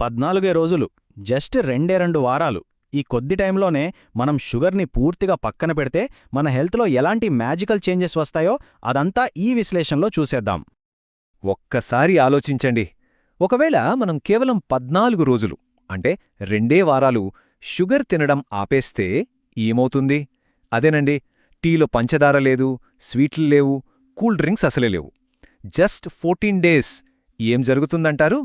పద్నాలుగే రోజులు జస్ట్ రెండే రెండు వారాలు. ఈ కొద్ది టైంలోనే మనం షుగర్ని పూర్తిగా పక్కన పెడితే మన హెల్త్లో ఎలాంటి మ్యాజికల్ చేంజెస్ వస్తాయో అదంతా ఈ విశ్లేషణలో చూసేద్దాం. ఒక్కసారి ఆలోచించండి. ఒకవేళ మనం కేవలం పద్నాలుగు రోజులు అంటే రెండే వారాలు షుగర్ తినడం ఆపేస్తే ఏమవుతుంది? అదేనండి టీలో పంచదార లేదు స్వీట్లు లేవు కూల్ డ్రింక్స్ అసలే లేవు. జస్ట్ ఫోర్టీన్ డేస్ ఏం జరుగుతుందంటారు?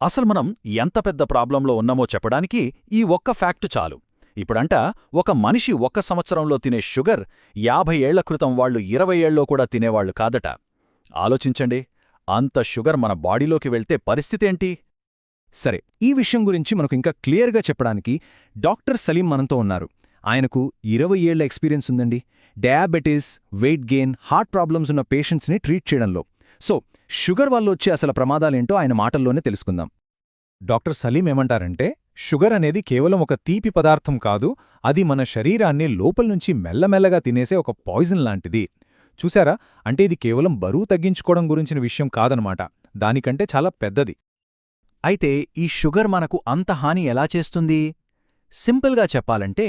అసలు మనం ఎంత పెద్ద ప్రాబ్లంలో ఉన్నామో చెప్పడానికి ఈ ఒక్క ఫ్యాక్టు చాలు. ఇప్పుడంట ఒక మనిషి ఒక్క సంవత్సరంలో తినే షుగర్ యాభై ఏళ్ళ క్రితం వాళ్ళు ఇరవై ఏళ్ళలో కూడా తినేవాళ్ళు కాదట. ఆలోచించండి అంత షుగర్ మన బాడీలోకి వెళ్తే పరిస్థితేంటి సరే ఈ విషయం గురించి మనకు ఇంకా క్లియర్గా చెప్పడానికి డాక్టర్ సలీం మనతో ఉన్నారు. ఆయనకు ఇరవై ఏళ్ళ ఎక్స్పీరియన్స్ ఉందండి. Diabetes weight gain heart problems ఉన్న పేషెంట్స్ని ట్రీట్ చేయడంలో. సో షుగర్ వల్ల వచ్చే అసలు ప్రమాదాలేంటో ఆయన మాటల్లోనే తెలుసుకుందాం. డాక్టర్ సలీం ఏమంటారంటే షుగర్ అనేది కేవలం ఒక తీపి పదార్థం కాదు అది మన శరీరాన్ని లోపల్నుంచి మెల్లమెల్లగా తినేసే ఒక పాయిజన్ లాంటిది. చూసారా అంటే ఇది కేవలం బరువు తగ్గించుకోవడం గురించిన విషయం కాదనమాట. దానికంటే చాలా పెద్దది. అయితే ఈ షుగర్ మనకు అంత హాని ఎలా చేస్తుంది? సింపుల్గా చెప్పాలంటే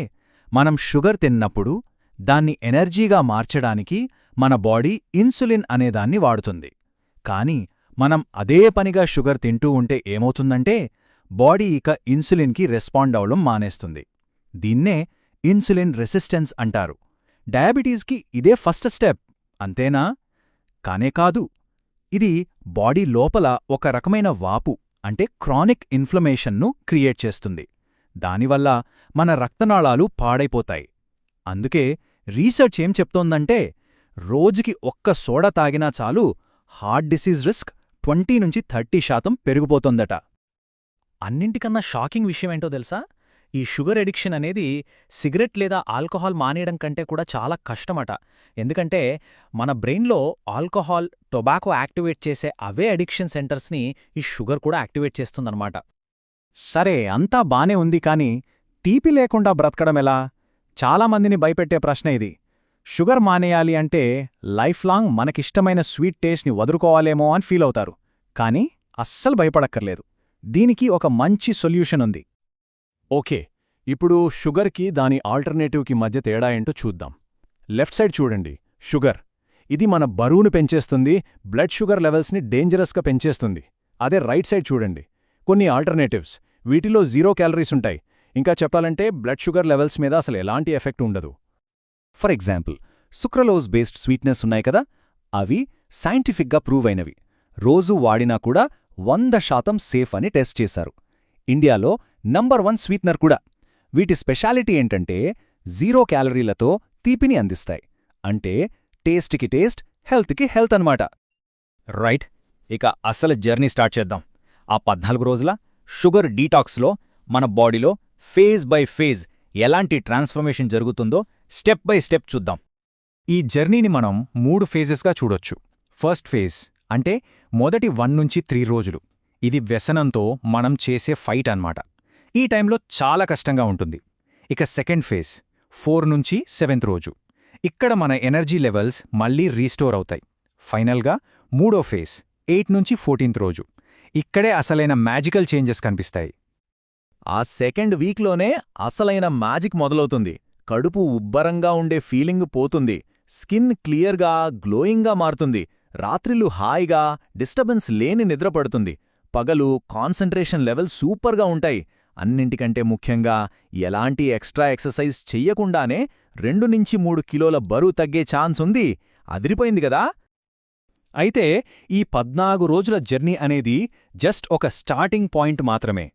మనం షుగర్ తిన్నప్పుడు దాన్ని ఎనర్జీగా మార్చడానికి మన బాడీ ఇన్సులిన్ అనేదాన్ని వాడుతుంది. కాని మనం అదే పనిగా షుగర్ తింటూ ఉంటే ఏమవుతుందంటే బాడీ ఇక ఇన్సులిన్కి రెస్పాండ్ అవడం మానేస్తుంది. దీన్నే ఇన్సులిన్ రెసిస్టెన్స్ అంటారు. డయాబెటీస్కి ఇదే ఫస్ట్ స్టెప్ అంతేనా? కానే కాదు ఇది బాడీ లోపల ఒక రకమైన వాపు అంటే క్రానిక్ ఇన్ఫ్లమేషన్ను క్రియేట్ చేస్తుంది. దానివల్ల మన రక్తనాళాలు పాడైపోతాయి. అందుకే రీసెర్చ్ ఏం చెప్తోందంటే రోజుకి ఒక్క సోడా తాగినా చాలు హార్ట్ డిసీజ్ రిస్క్ ట్వంటీ నుంచి థర్టీ శాతం పెరిగిపోతోందట. అన్నింటికన్నా షాకింగ్ విషయమేంటో తెలుసా? ఈ షుగర్ ఎడిక్షన్ అనేది సిగరెట్ లేదా ఆల్కహాల్ మానేయడం కంటే కూడా చాలా కష్టమట. ఎందుకంటే మన బ్రెయిన్లో ఆల్కహాల్ టొబాకో యాక్టివేట్ చేసే అవే అడిక్షన్ సెంటర్స్ని ఈ షుగర్ కూడా యాక్టివేట్ చేస్తుందన్నమాట. సరే అంతా బానే ఉంది కాని తీపి లేకుండా బ్రతకడమెలా చాలామందిని భయపెట్టే ప్రశ్న ఇది. షుగర్ మానేయాలి అంటే లైఫ్ లాంగ్ మనకిష్టమైన స్వీట్ టేస్ట్ని వదులుకోవాలేమో అని ఫీల్ అవుతారు. కానీ అస్సలు భయపడక్కర్లేదు. దీనికి ఒక మంచి సొల్యూషన్ ఉంది. ఓకే ఇప్పుడు షుగర్కి దాని ఆల్టర్నేటివ్కి మధ్య తేడా ఏంటో చూద్దాం. లెఫ్ట్ సైడ్ చూడండి. షుగర్ ఇది మన బరువును పెంచేస్తుంది బ్లడ్ షుగర్ లెవెల్స్ని డేంజరస్గా పెంచేస్తుంది. అదే రైట్ సైడ్ చూడండి. కొన్ని ఆల్టర్నేటివ్స్ వీటిలో జీరో క్యాలరీస్ ఉంటాయి. ఇంకా చెప్పాలంటే బ్లడ్ షుగర్ లెవెల్స్ మీద అసలు ఎలాంటి ఎఫెక్ట్ ఉండదు. For example sucralose based sweetness ఉన్నాయి కదా అవి సైంటిఫిక్గా ప్రూవ్ అయినవి. రోజూ వాడినా కూడా వంద శాతం సేఫ్ అని టెస్ట్ చేశారు. ఇండియాలో నంబర్ వన్ స్వీట్నర్ కూడా. వీటి స్పెషాలిటీ ఏంటంటే జీరో క్యాలరీలతో తీపిని అందిస్తాయి. అంటే టేస్ట్కి టేస్ట్ హెల్త్కి హెల్త్ అన్నమాట. రైట్ ఇక అసలు జర్నీ స్టార్ట్ చేద్దాం. ఆ పద్నాలుగు రోజుల షుగర్ డీటాక్స్లో మన బాడీలో ఫేజ్ బై ఫేజ్ ఎలాంటి ట్రాన్స్ఫర్మేషన్ జరుగుతుందో స్టెప్ బై స్టెప్ చూద్దాం. ఈ జర్నీని మనం మూడు ఫేజెస్గా చూడొచ్చు. ఫస్ట్ ఫేజ్ అంటే మొదటి వన్ నుంచి త్రీ రోజులు. ఇది వ్యసనంతో మనం చేసే ఫైట్ అన్నమాట. ఈ టైంలో చాలా కష్టంగా ఉంటుంది. ఇక సెకండ్ ఫేజ్ ఫోర్ నుంచి సెవెంత్ రోజు. ఇక్కడ మన ఎనర్జీ లెవెల్స్ మళ్ళీ రీస్టోర్ అవుతాయి. ఫైనల్గా మూడో ఫేజ్ ఎయిట్ నుంచి ఫోర్టీన్త్ రోజు. ఇక్కడే అసలైన మ్యాజికల్ చేంజెస్ కనిపిస్తాయి. ఆ సెకండ్ వీక్లోనే అసలైన మ్యాజిక్ మొదలవుతుంది. కడుపు ఉబ్బరంగా ఉండే ఫీలింగ్ పోతుంది. స్కిన్ క్లియర్గా గ్లోయింగ్గా మారుతుంది. రాత్రిళ్ళు హాయిగా డిస్టర్బెన్స్ లేని నిద్రపడుతుంది పగలు కాన్సంట్రేషన్ లెవెల్ సూపర్గా ఉంటాయి. అన్నింటికంటే ముఖ్యంగా ఎలాంటి ఎక్స్ట్రా ఎక్సర్సైజ్ చెయ్యకుండానే రెండు నుంచి మూడు కిలోల బరువు తగ్గే ఛాన్స్ ఉంది. అదిరిపోయింది గదా అయితే ఈ పద్నాలుగు రోజుల జర్నీ అనేది జస్ట్ ఒక స్టార్టింగ్ పాయింట్ మాత్రమే.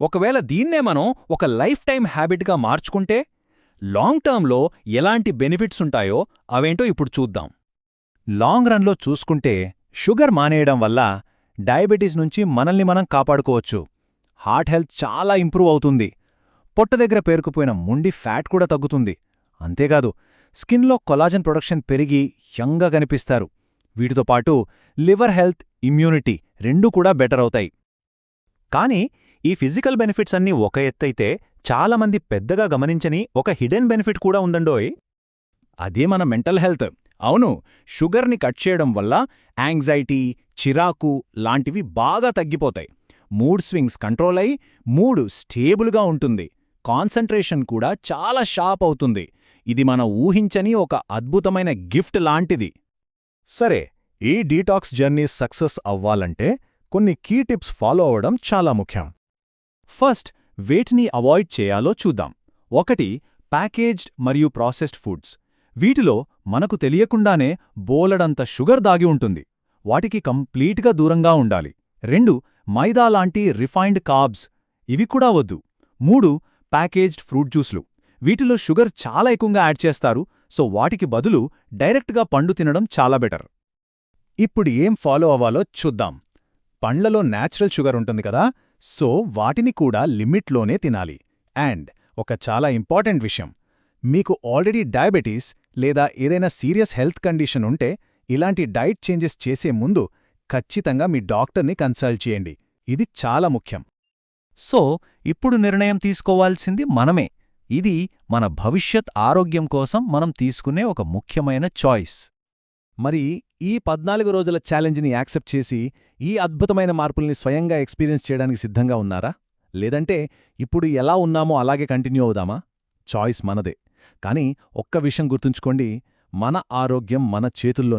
ఒకవేళ దీన్నే మనం ఒక లైఫ్ టైం హ్యాబిట్గా మార్చుకుంటే లాంగ్ టర్మ్లో ఎలాంటి బెనిఫిట్స్ ఉంటాయో అవేంటో ఇప్పుడు చూద్దాం. లాంగ్ రన్లో చూసుకుంటే షుగర్ మానేయడం వల్ల డయాబెటీస్ నుంచి మనల్ని మనం కాపాడుకోవచ్చు. హార్ట్ హెల్త్ చాలా ఇంప్రూవ్ అవుతుంది. పొట్ట దగ్గర పేరుకుపోయిన ముండి ఫ్యాట్ కూడా తగ్గుతుంది. అంతేకాదు స్కిన్లో కొలాజన్ ప్రొడక్షన్ పెరిగి యంగ్గా కనిపిస్తారు. వీటితో పాటు లివర్ హెల్త్ ఇమ్యూనిటీ రెండూ కూడా బెటర్ అవుతాయి. కానీ ఈ ఫిజికల్ బెనిఫిట్స్ అన్నీ ఒక ఎత్తైతే చాలామంది పెద్దగా గమనించని ఒక హిడెన్ బెనిఫిట్ కూడా ఉందండోయ్. అదే మన మెంటల్ హెల్త్. అవును షుగర్ని కట్ చేయడం వల్ల యాంగ్జైటీ చిరాకు లాంటివి బాగా తగ్గిపోతాయి. మూడ్ స్వింగ్స్ కంట్రోల్ అయి మూడు స్టేబుల్గా ఉంటుంది. కాన్సంట్రేషన్ కూడా చాలా షార్ప్ అవుతుంది. ఇది మనం ఊహించని ఒక అద్భుతమైన గిఫ్ట్ లాంటిది. సరే ఈ డీటాక్స్ జర్నీ సక్సెస్ అవ్వాలంటే కొన్ని కీ టిప్స్ ఫాలో అవ్వడం చాలా ముఖ్యం. ఫస్ట్ వేటిని అవాయిడ్ చేయాలో చూద్దాం. ఒకటి ప్యాకేజ్డ్ మరియు ప్రాసెస్డ్ ఫుడ్స్. వీటిలో మనకు తెలియకుండానే బోలెడంత షుగర్ దాగి ఉంటుంది. వాటికి కంప్లీట్గా దూరంగా ఉండాలి. రెండు మైదా లాంటి రిఫైన్డ్ కార్బ్స్ ఇవి కూడా వద్దు. మూడు ప్యాకేజ్డ్ ఫ్రూట్ జ్యూస్లు. వీటిలో షుగర్ చాలా ఎక్కువగా యాడ్ చేస్తారు. సో వాటికి బదులు డైరెక్ట్గా పండు తినడం చాలా బెటర్. ఇప్పుడు ఏం ఫాలో అవ్వాలో చూద్దాం. పండ్లలో నేచురల్ షుగర్ ఉంటుంది కదా? సో వాటిని కూడా లిమిట్లోనే తినాలి. అండ్ ఒక చాలా ఇంపార్టెంట్ విషయం. మీకు ఆల్రెడీ డయాబెటీస్ లేదా ఏదైనా సీరియస్ హెల్త్ కండిషన్ ఉంటే ఇలాంటి డైట్ చేంజెస్ చేసే ముందు ఖచ్చితంగా మీ డాక్టర్ని కన్సల్ట్ చేయండి. ఇది చాలా ముఖ్యం. సో ఇప్పుడు నిర్ణయం తీసుకోవాల్సింది మనమే. ఇది మన భవిష్యత్ ఆరోగ్యం కోసం మనం తీసుకునే ఒక ముఖ్యమైన చాయిస్. మరి ఈ పద్నాలుగు రోజుల ఛాలెంజ్ని యాక్సెప్ట్ చేసి ఈ అద్భుతమైన మార్పుల్ని స్వయంగా ఎక్స్పీరియన్స్ చేయడానికి సిద్ధంగా ఉన్నారా? లేదంటే ఇప్పుడు ఎలా ఉన్నామో అలాగే కంటిన్యూ అవుదామా? చాయిస్ మనదే. కానీ ఒక్క విషయం గుర్తుంచుకోండి మన ఆరోగ్యం మన చేతుల్లో